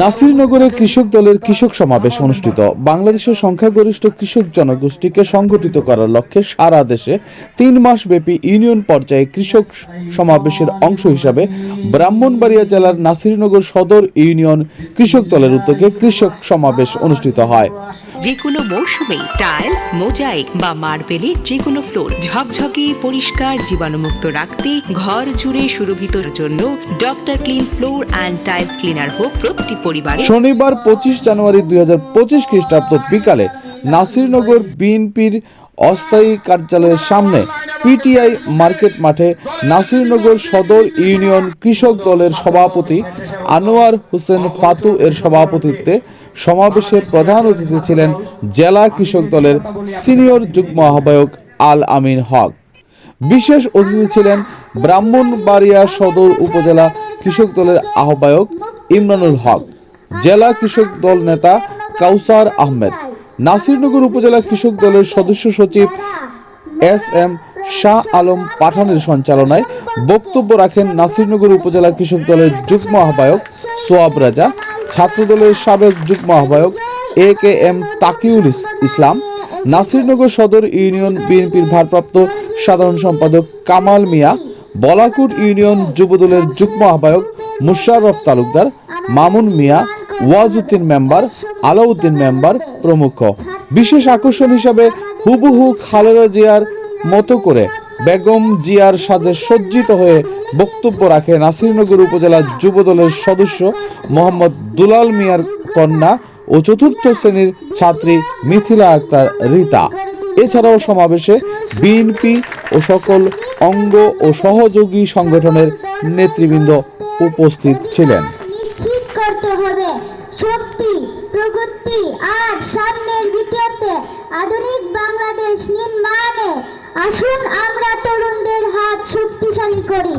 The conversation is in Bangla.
নাসিরনগরে কৃষক দলের কৃষক সমাবেশ অনুষ্ঠিত। বাংলাদেশের সংখ্যাগরিষ্ঠ কৃষক জনগোষ্ঠীকে সংগঠিত করার লক্ষ্যে সারা দেশে তিন মাস ব্যাপী ইউনিয়ন পর্যায়ে কৃষক সমাবেশের অংশ হিসাবে ব্রাহ্মণবাড়িয়া জেলার নাসিরনগর সদর ইউনিয়ন কৃষক দলের উদ্যোগে কৃষক সমাবেশ অনুষ্ঠিত হয়। যে কোনো মৌসুমে টাইলস, মোজাইক বা মার্বেলের যে কোনো ফ্লোর ঝকঝকে, পরিষ্কার, জীবাণুমুক্ত রাখতে ঘর জুড়ে সুরভিতর জন্য doctor clean floor and tiles cleaner হোক প্রতি পরিবারে শনিবার পঁচিশ জানুয়ারি দুই হাজার পঁচিশ খ্রিস্টাব্দ বিকালে নাসিরনগর বিএনপির অস্থায়ী কার্যালয়ের সামনে পিটিআই মার্কেট মাঠে নাসিরনগর সদর ইউনিয়ন কৃষক দলের সভাপতি আনোয়ার হোসেন ফাতু এর সভাপতিত্বে সমাবেশের প্রধান অতিথি ছিলেন জেলা কৃষক দলের সিনিয়র যুগ্ম আহ্বায়ক আল আমিন হক। বিশেষ অতিথি ছিলেন ব্রাহ্মণবাড়িয়া সদর উপজেলা কৃষক দলের আহ্বায়ক ইমরানুল হক, জেলা কৃষক দল নেতা কাউসার আহমেদ, নাসিরনগর উপজেলা কৃষক দলের সদস্য সচিব এস এম শাহ আলম পাঠানের সঞ্চালনায় বক্তব্য রাখেন নাসিরনগর উপজেলা কৃষক দলের যুগ্ম আহ্বায়ক সোয়াব রাজা, ছাত্রদলের সাবেক যুগ্ম আহ্বায়ক এ কে এম তাকিউল ইসলাম, নাসিরনগর সদর ইউনিয়ন বিএনপির ভারপ্রাপ্ত সাধারণ সম্পাদক কামাল মিয়া, বলাকুট ইউনিয়ন যুবদলের যুগ্ম আহ্বায়ক মুশাররফ তালুকদার, মামুন মিয়া, ওয়াজউদ্দিন মেম্বার, আলাউদ্দিন মেম্বার প্রমুখ। বিশেষ আকর্ষণ হিসাবে হুবহু খালেদা জিয়ার মতো করে বেগম জিয়ার সাজে সজ্জিত হয়ে বক্তব্য রাখে নাসিরনগর উপজেলা যুবদলের সদস্য মোহাম্মদ দুলাল মিয়ার কন্যা ও চতুর্থ শ্রেণির ছাত্রী মিথিলা আক্তার রীতা। এছাড়াও সমাবেশে বিএনপি ও সকল অঙ্গ ও সহযোগী সংগঠনের নেতৃবৃন্দ উপস্থিত ছিলেন। শক্তি, প্রগতি আর সামনের আধুনিক বাংলাদেশ নির্মাণে আসুন আমরা তরুণদের হাত শক্তিশালী করি।